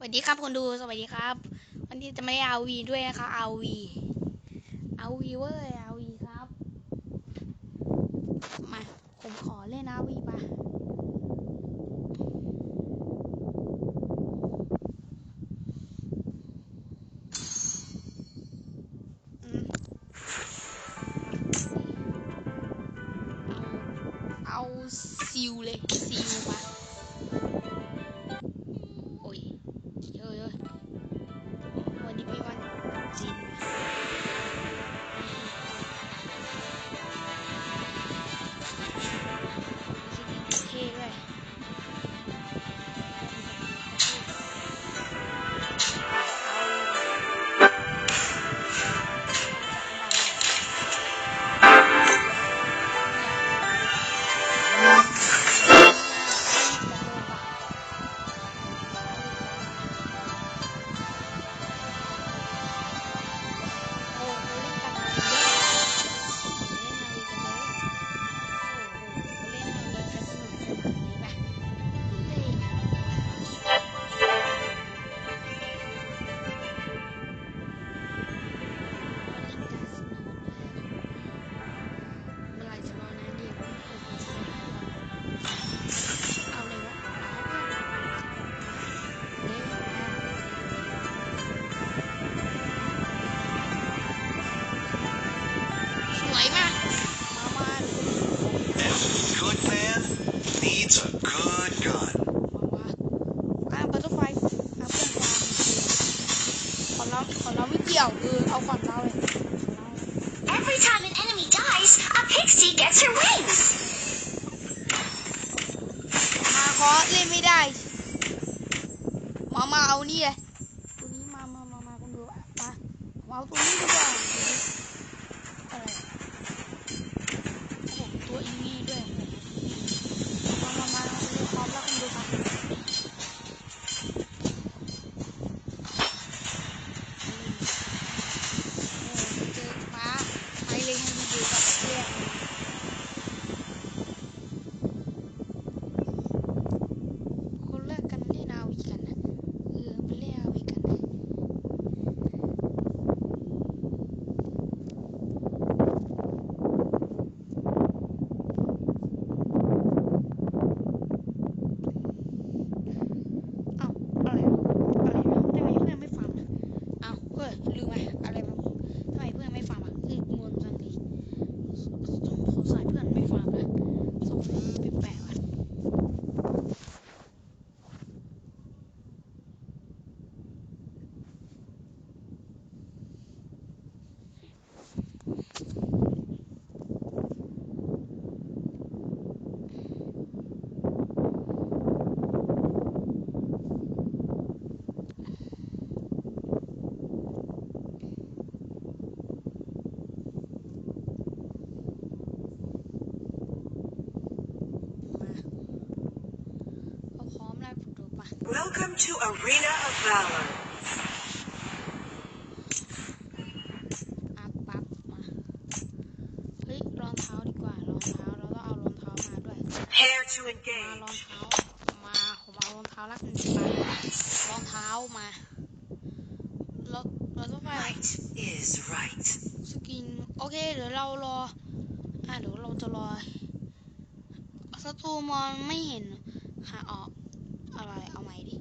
สวัสดีครับคนดูสวัสดีครับ วันนี้จะไม่ได้เอาวีด้วยนะครับเอาวีเอาวีเว้ยเอาวีครับ มา ผมขอเล่นเอาวีปะ pixie gets her wings. มาขอเล่นไม่ได้ มามาเอานี่เลยตัวนี้มามามามาคุณดูมาเอาตัวนี้ดีกว่าอะไรโอ้โหตัวอินนี่ด้วยมามามามาดูพร้อมแล้วคุณดูค่ะโอ้เจอฟ้าไปเลยให้มันดูกับเพื่อนคนเลิกกันเล่นอาวีกันนะเออมันเล่นอาวีกันนะ เอ้าอะไรวะอะไรวะทำไมเพื่อนไม่ฟังอะเอ้าเฮ้ยลืมไหมอะไรวะทำไมเพื่อนไม่ฟังอะคืองงจังเลยสงสัยเพื่อนไม่ฟังนะสงสัยแปลกๆอะมาเอาพร้อมแล้วดูปะ Welcome to Arena of Valor. อัพปั๊บมาเฮ้ยรองเท้าดีกว่ารองเท้าเราต้องเอารองเท้ามาด้วย Prepare to มารอง engage. เท้ามาผมเอารองเท้าแล้วกันไปรองเท้ามาเราเราต้องไป Right is right. สกินโอเคเดี๋ยวเรารอ อะเดี๋ยวเราจะรอศัตรูมอนไม่เห็นหาออกอะไรเอาใหม่ดิ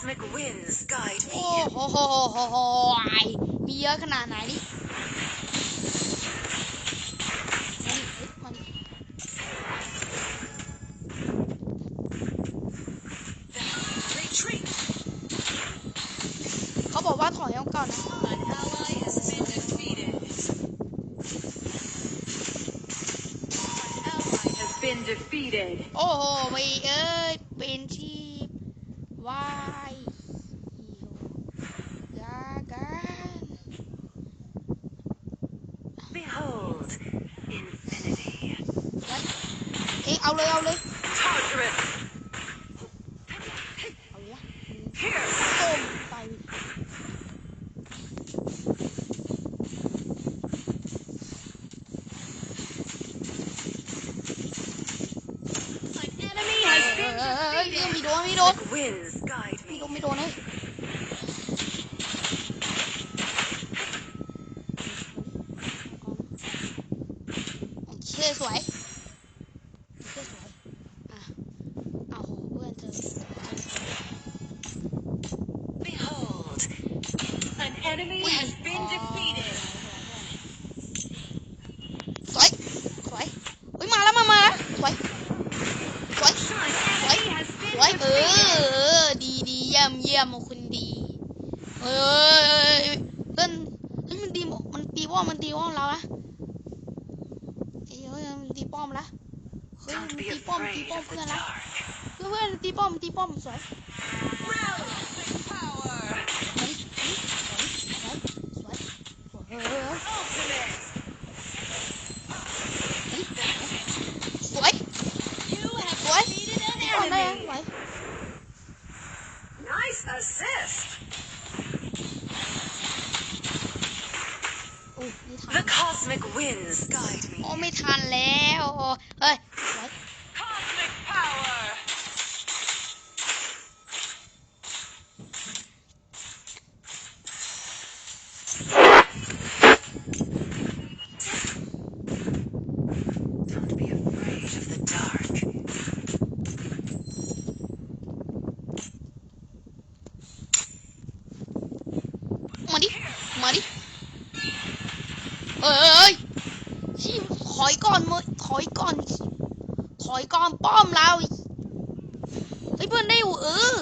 Cosmic winds guide me โอ้โหโหโหโหโหมีเยอะขนาดไหนนี่มัน retreat เขาบอกว่าถอยออกก่อนนะ an ally has been defeated an ally has been defeated โอ้โห ตีป้อมตีป้อมเพื่อนรักเพื่อนตีป้อมตีป้อมสวยสวยสวยสวย ถอยก่อนมือถอยก่อน ถอยก่อนป้อมเราไอ้เพื่อนได้อยู่เออ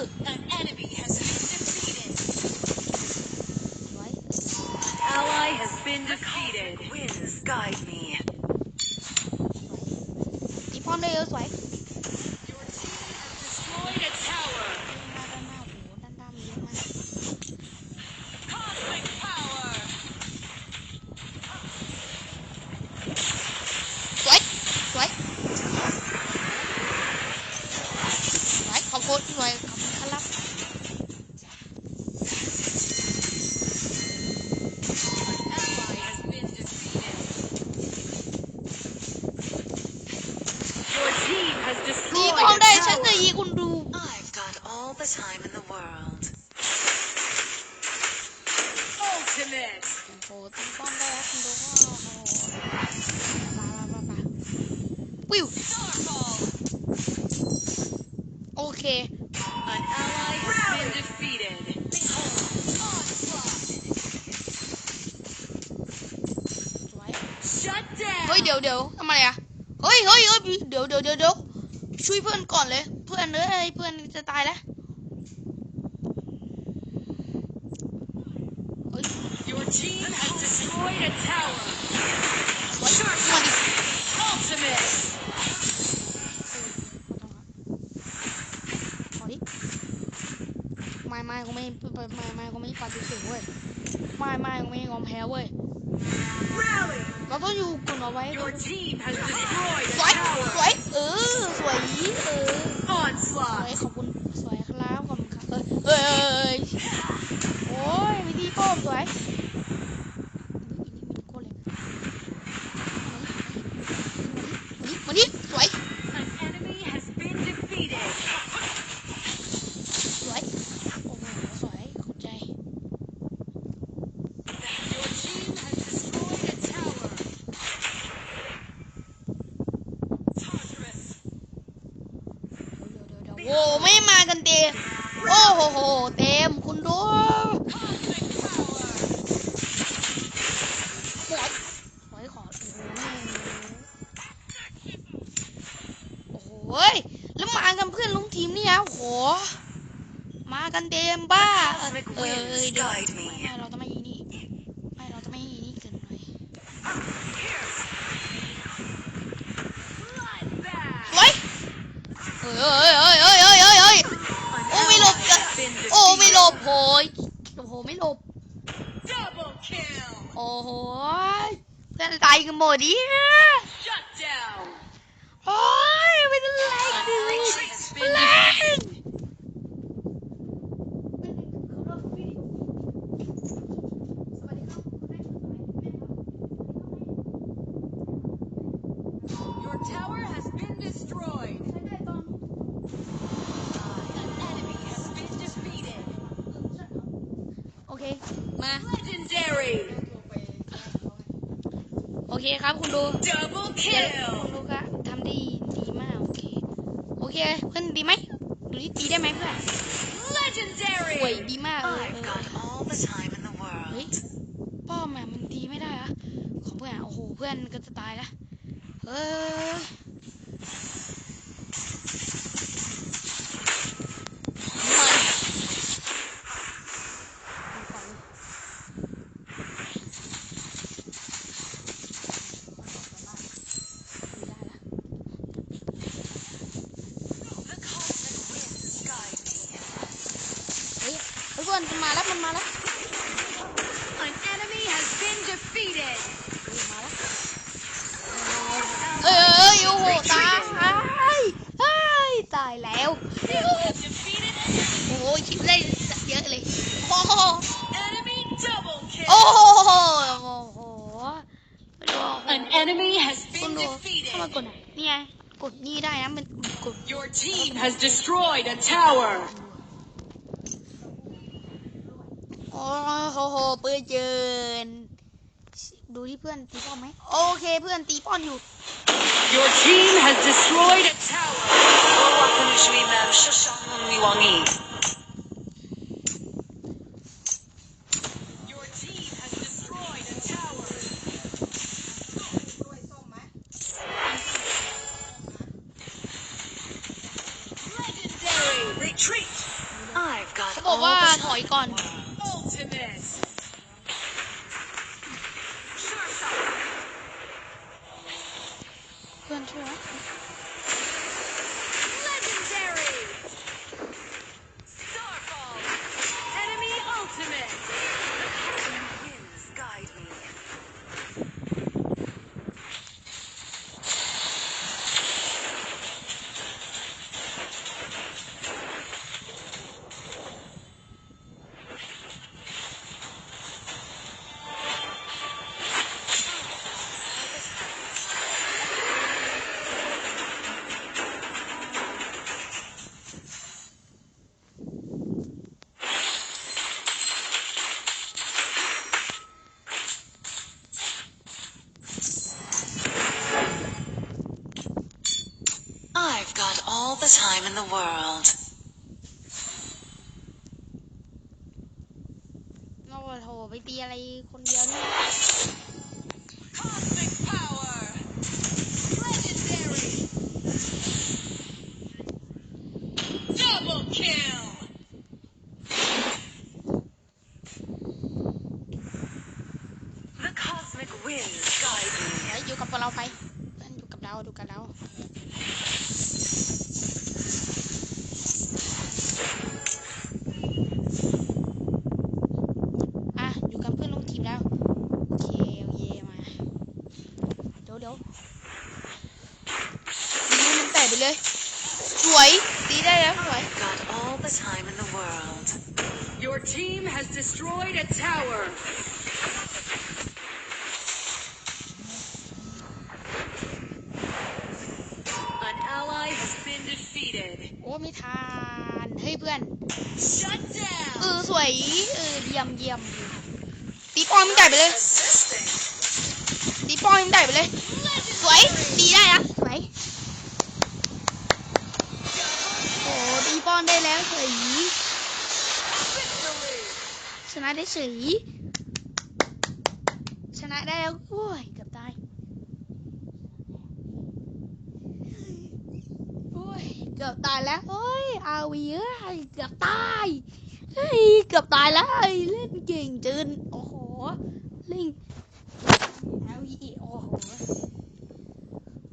ตีป้อมได้เยอะสวยี๋ยวเดี๋ยวเดี๋ยวช่วยเพื่อนก่อนเลย เพื่อนเอ้ยเพื่อนจะตายแล้วไม่ไม่กูไม่ไม่ไม่กูไม่ปฏิเสธเว้ยไม่ไม่กูไม่ยอมแพ้เว้ย ไปกันหมดดิ ดีมากเลยเออเฮ้ยป้อม่มันดีไม่ได้อะของเพื่อนโอ้โหเพื่อนก็จะตายละเออ Your team has destroyed a tower. Oh, โอ้โหเปื้อนเจินดูที่เพื่อนตีป้อมไหมโอเคเพื่อนตีป้อมอยู่ Your team has destroyed a tower. Oh, อะไรคนเดียวนี่อยู่กับเราไปอยู่กับเราดูกับเรา อนได้แล้วเฉยชนะได้เฉยชนะได้แล้วโอ้ยเกือบตายโอ้ยเกือบตายแล้วโอ้ยอาวีเอ้ยเกือบตายเฮ้ยเกือบตายแล้วเฮ้ยเล่นเก่งจนโอ้โหเล่นอาวีโอ้โห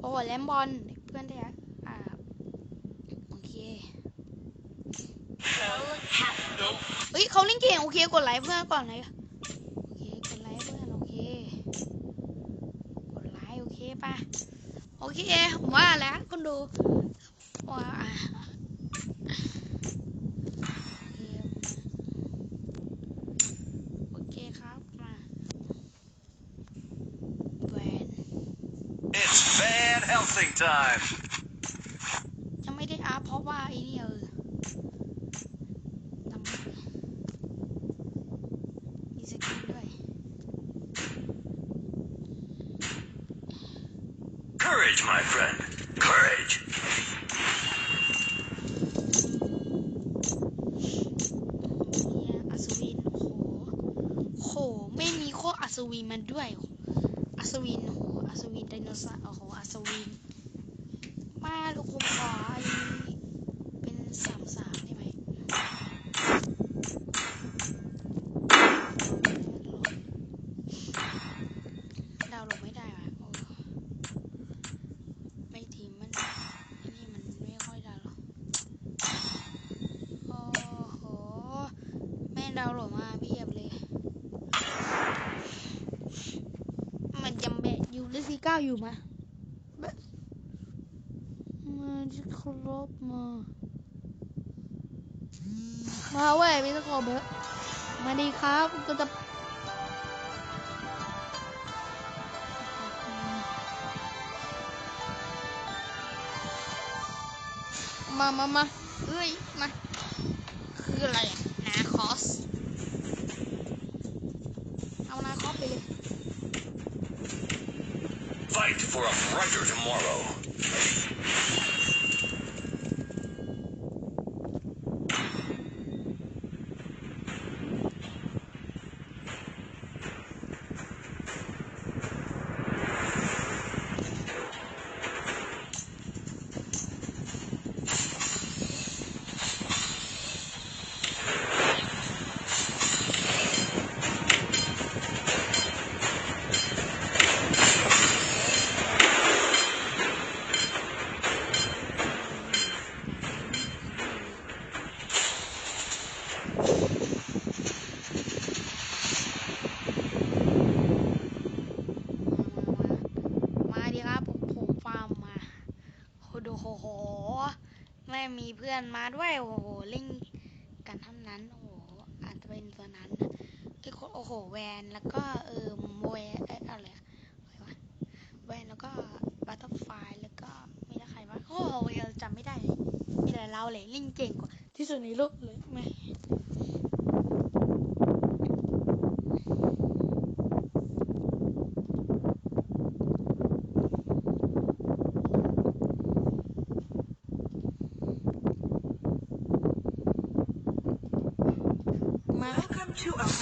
โอ้แลมบอลเพื่อนได้ยังอ่าโอเค เฮ้ยเขาเล่นเก่งโอเคกดไลค์เพื่อนก่อนเลยโอเคกดไลค์เพื่อนโอเคกดไลค์โอเคป่ะโอเคผมว่าแล้วคนดูว่าอะโอเคครับมาแวน It's Van Helsing time. ยังไม่ได้อัพเพราะว่าไอ้นี่เออจำไม่ได้มีสกินด้วย Courage, my friend. Courage. เนี่ยอัศวินโอ้โหโห ไม่มีโคตรอัศวินมันด้วย อัศวิน โอ้โห อัศวินไดโนเสาร์โอ้โห อัศวิน มาลูกผมขอไอ้เป็นสามสามได้ไหมดาวน์โหลดไม่ได้ว่ะโอ้ไม่ทีมมันไอ้นี่มันไม่ค่อยดาวน์หรอกโอ้โห แม่ง ดาวน์โหลดมาเพียบเลย มันจำแบะอยู่เลซีเก้าอยู่มาแบบมันจะครบมา มาเว้ยไม่ต้องขอเบอะมาดีครับก็จะมามามาเอ้ย มา คืออะไร brighter tomorrow.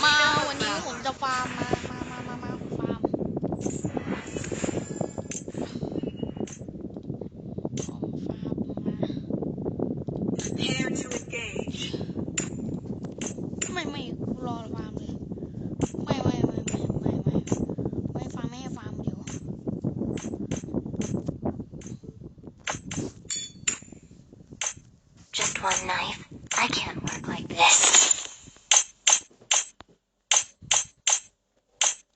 มาวันนี้ผมจะฟาร์มมามามา มา มาฟาร์มผมฟาร์มมา Prepare to engage. ไม่ไม่รอฟาร์มเลย ไม่ไม่ไม่ไม่ไม่ไม่ไม่ฟาร์มไม่ให้ฟาร์มเดี๋ยว Just one knife. I can't work like this.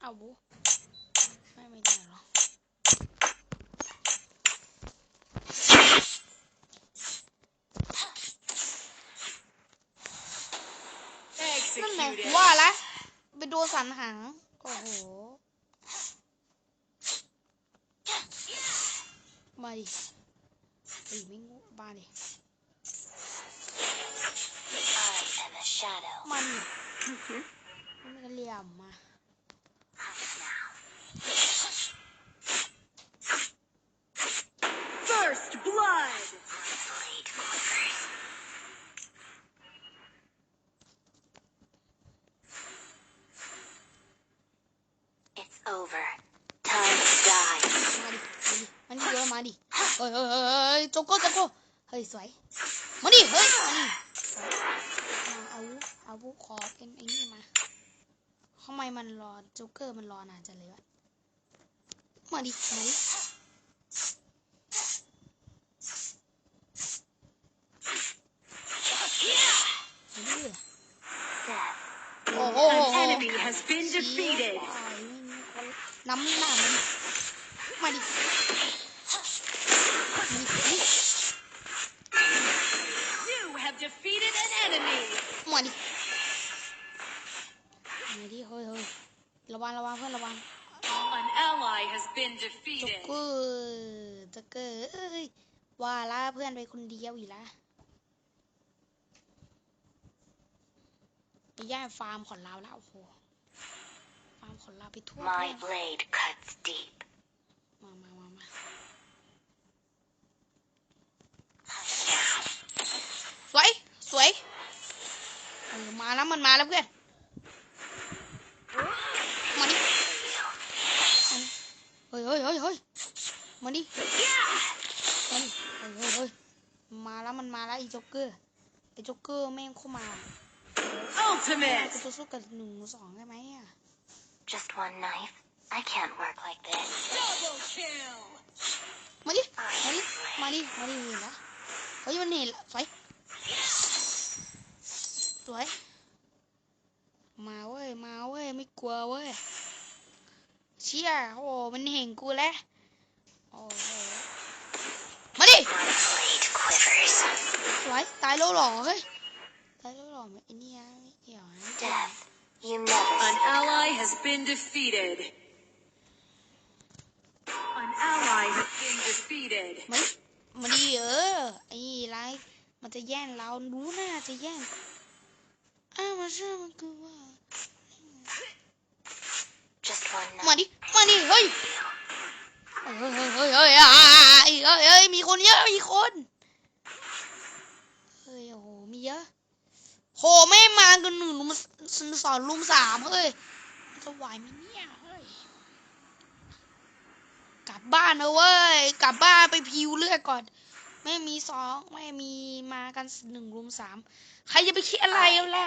เอาบุไม่ไม่ได้หรอก นั่นไงว่าละไปดูสันหัง โอ้โห มาดิไอ้ไม่งูมาดิมันมันก็เหลี่ยมมา First blood. Blade quivers. มาดิ เฮ้ยเฮ้ยเฮ้ยเฮ้ย โจโก้โจโก้เฮ้ยสวยมาดิเฮ้ยมาดิมาเอาเอาวุขอเป็นไอ้นี่มาทำไมมันรอโจ๊กเกอร์มันรอนานจังเลยวะมาดิมาดิโอ้โหน้ำหน้ามันมาดิ มาดิมาดิ You have defeated an enemy. มาดิมาดิเฮ้ยเฮ้ยระวังระวังเพื่อนระวัง An ally has been จ็อก defeated. เกอร์จ็อกเกอร์เอ้ยว่าละเพื่อนไปคนเดียวอีกละไปย่าฟาร์มของเราแล้วโอ้โหฟาร์มของเราไปทั่ว My เพื่อน blade cuts deep. มามามามาสวย สวยเออ มาแล้วมันมาแล้วเพื่อนมาดิมาดิเฮ้ยเฮ้ยเฮ้ยเฮ้ยมาดิมาดิเฮ้ยเฮ้ยเฮ้ยมาแล้วมันมาแล้วไอ้โจ๊กเกอร์ไอ้โจ๊กเกอร์แม่งเข้ามา Ultimate. กูจะสู้กับหนึ่งสองได้ไหมอะ Just one knife? I can't work like this. Double kill. มาดิมาดิมาดิมาดิเห็นละเฮ้ยมันเห็นละสวยสวย มาเว้ย มาเว้ย ไม่กลัวเว้ย เชี่ย โอ้โหมันเห็นกูแล้ว โอ้โหมาดิ My blade quivers. สวยตายแล้วเหรอเฮ้ย ตายแล้วเหรอไม่ไอ้เนี่ยไม่เกี่ยวนะ Death. You never An see it ally coming. has been defeated. An ally has been defeated. มาดิมาดิเออไอ้ไรมันจะแย่งเรารู้น่าจะแย่งอ้าวมาช่วยมันคือว่า Just one มาดิ มาดิเฮ้ยเฮ้ยเฮ้ยเฮ้ยเฮ้ยมีคนเยอะมีคนเฮ้ยโอ้โหมีเยอะโหไม่มากันหนึ่งลุมสองลุมสามเฮ้ยจะไหวไหมเนี่ยเฮ้ยกลับบ้านนะเว้ยกลับบ้านไปพิวเลือดก่อน ไม่มีสองไม่มีมากันหนึ่งลุมสามใครจะไปคิดอะไรแล้วล่ะ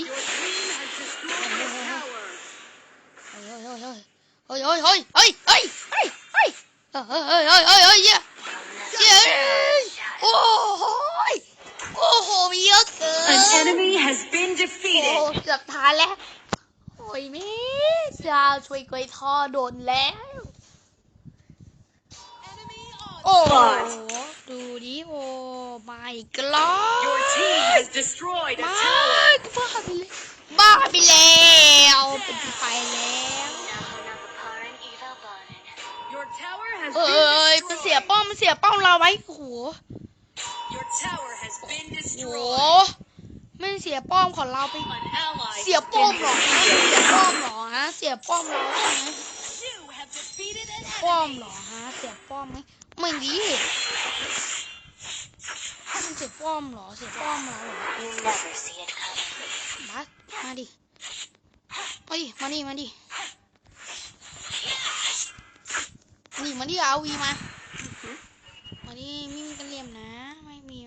ดิ Your team has destroyed a tower. เฮ้ยเฮ้ยเฮ้ยเฮ้ยเฮ้ยเฮ้ยเฮ้ยเฮ้ยเฮ้ยเฮ้ยเฮ้ยเฮ้ยเฮ้ยเฮ้ยเฮ้ยเย้ From เย้ the โอ้โหยโอ้โหมีเยอะเกิน An enemy has been โอ้ defeated. เกือบทานแล้วโอ้ยแม่จ้าช่วยกล้วยทอดโดนแล้ว Enemy โอ้โห onslaught. ดูดิโอ้ ไม่กลอ Your team has destroyed a มา tower. บ้าไปเลยบ้าไปแล้วเป็นไปแล้ว Nahanakaparan Eva Baran. Your tower has เอ้ย been มันเสีย destroyed. ป้อมมันเสียป้อมเราไว้โอ้โห Your tower has been โอ้โห destroyed. ไม่เสียป้อมของเราไป An ally เสีย has ป้อม been เหรอ defeated. เสียป้อมเหรอฮะเสียป้อมเราใช่ไหม You have defeated an ป้อม enemy. เหรอฮะเสียป้อมไหมไม่ดีมันเสีย ป้อมเหรอ เสียป้อมเราเหรอ You never see it coming. บัสมาดิเอ้ยมาดิมาดินี่มาดิเอาวีมามาดิไม่มีกันเหลี่ยมนะ ไม่มี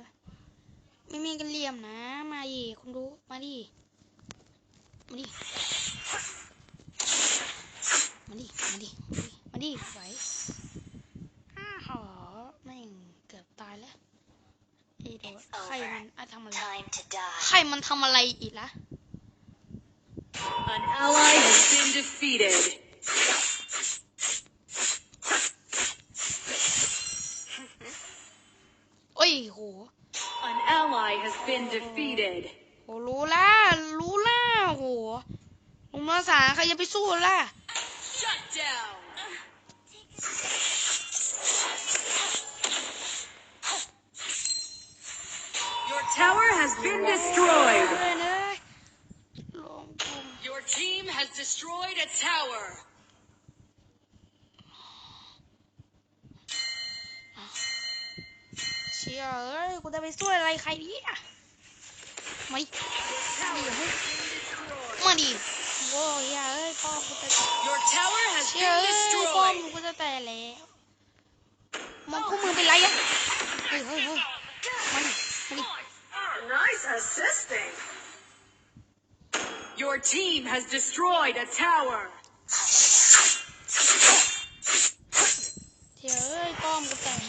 ไม่มีกันเหลี่ยมนะ มาดิคุณดูมาดิ มาดิ มาดิ มาดิ มาดิไหวอ้าหอแม่งเกือบตายแล้วไอ้โดด ใครมันอะทำอะไร Time to die. ใครมันทำอะไรอีกละ An ally has been defeated. โอ้ยโห An ally has been defeated. โหรู้แล้วรู้แล้วโหลุงมาสาใครจะไปสู้ล่ะ Shut down. Tower has been เลย destroyed. เลยลงกลุ่ม Your team has destroyed a tower. เชี่ยเอ้ยกูจะไปสู้อะไรใครดีอะมาดิมาดิโอ้ยเอ้ยป้อมกูจะ Your tower has เชี่ย been เอ้ยป้อม destroyed. กูจะแตกแล้วมองคู่มือเป็นไรอะเฮ้ยเฮ้ยเฮ้ยมาดิมาดิ Nice assisting. Your team has destroyed a tower. เชี่ยเอ้ยป้อมกูแตก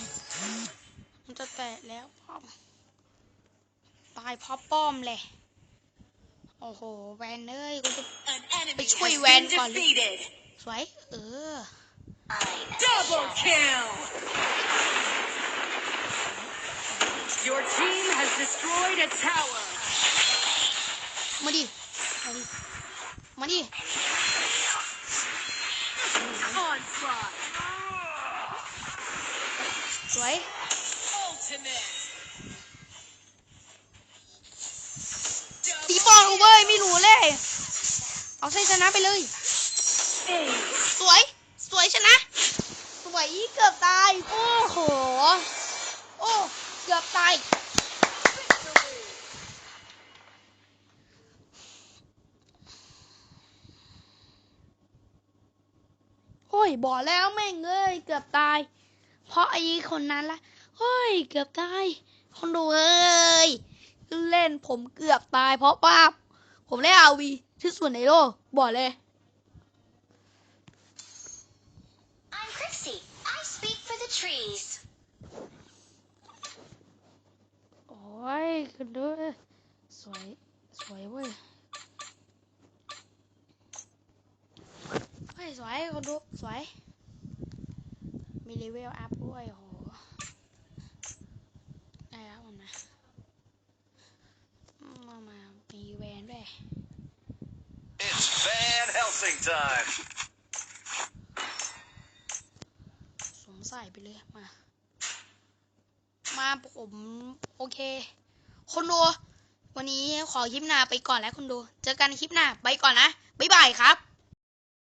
มันจะแตกแล้วป้อม ตายเพราะป้อมเลย โอ้โห แวนเอ้ยกูจะ An enemy Which has way, been Ren? Call it. defeated. สวย เออ I am Double kill. Your team has destroyed a tower. มาดิ มาดิ มาดิ Onslaught. สวย Ultimate. ตีป้องกูเว้ยไม่รู้เลย เอาใช้ชนะไปเลย Ace. สวย สวยชนะ สวยเกือบตาย โอ้โห โอ้ เกือบตาย โอ้ยบอกแล้วแม่งเอ้ยเกือบตาย เพราะไอ้คนนั้นละเฮ้ยเกือบตาย คนดูเอ้ยเล่นผมเกือบตาย เพราะป้าบผมเล่นอาวีที่สุดในโลกบอกเลย I'm Crixie. I speak for the trees. โอ้ยคุณดูสวย สวยเว้ยเฮ้ยสวยคุณดูสวย มีเลเวลอัพด้วยโหได้แล้วมันนะ มามามีแวนด้วย It's Van Helsing time. สวมใส่ไปเลยมา มาผมโอเค คนดูวันนี้ขอคลิปหน้าไปก่อนแล้วคนดู เจอกันคลิปหน้าไปก่อนนะ บ๊ายบายครับ